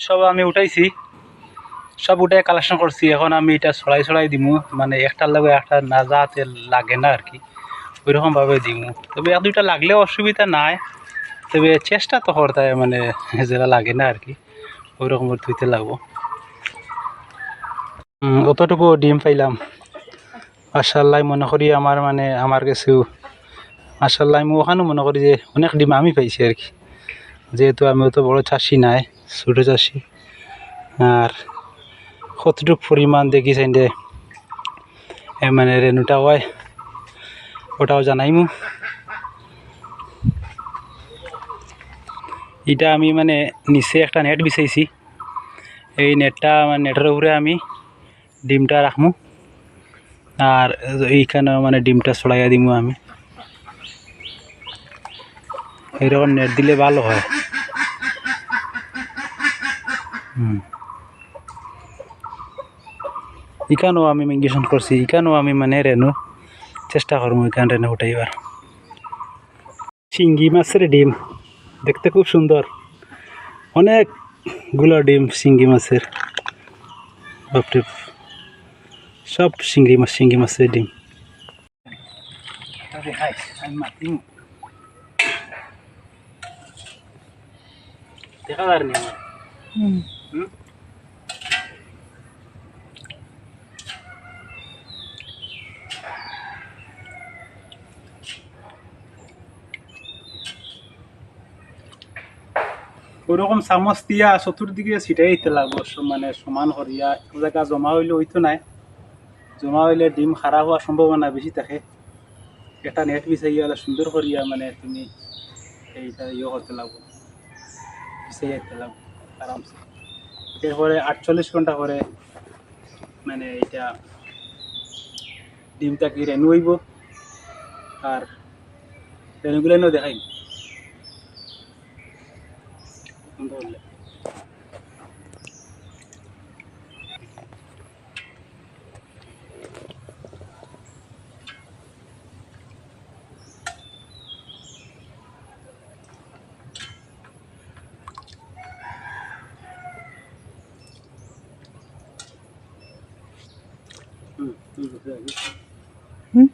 সব আমি উঠাইছি। সব উঠে কালেকশন করছি। এখন আমি এটা ছড়াই ছড়াই দিমু। মানে একটার লগে একটা না যাতে লাগে না আর কি। ওইরকমভাবে দিমু। তবে এক দুইটা লাগলেও অসুবিধা নাই। তবে চেষ্টা তো করতে মানে যেটা লাগে না আর কি। ওইরকম ধুইতে লাগবো। অতটুকু ডিম পাইলাম। মাসাল্লাহ মনে করি আমার মানে আমার কাছেও মাসাল্লাহ আমি ওখানেও মনে করি যে অনেক ডিম আমি পাইছি আর কি। যেহেতু আমি অত বড় চাষি নাই। ছোটো চাষি। আর কতটুকু পরিমাণ দেখি সাইডে মানে রেনুটা হয়, ওটাও জানাইমু। এটা আমি মানে নিচে একটা নেট বিছাইছি। এই নেটটা মানে নেটের উপরে আমি ডিমটা রাখমু আর এইখানে মানে ডিমটা ছড়াইয়া দিমু আমি। এরকম নেট দিলে ভালো হয়। ইখানেও আমি মিঙ্গেশন করছি ইখানেও আমি মানে রেনু। চেষ্টা করব এখান রেনু উঠাইবার। শিঙ্গি মাছের ডিম দেখতে খুব সুন্দর। অনেকগুলো ডিম শিঙ্গি মাছের। বাপরে সব শিঙ্গি মাছ শিঙ্গি মাছের ডিম। দেখা যার নি আমার। হুম। ওরকম চামচ দিয়া চতুর্দিকে ছিটাই দিতে লাগবো মানে সমান করিয়া এক জায়গা জমা হইলে হইতো নাই। জমা হইলে ডিম খারাপ হওয়ার সম্ভাবনা বেশি থাকে। একটা নেট বিছাইয়া হলে সুন্দর করিয়া মানে তুমি এইটা ইয়ে করতে লাগবো। বিছাইয়া দিতে লাগবো আরামসে এরপরে আটচল্লিশ ঘণ্টা পরে মানে এটা ডিমটা কি রেনু হইব আর রেনুগুলো এনেও 嗯就是这样嗯？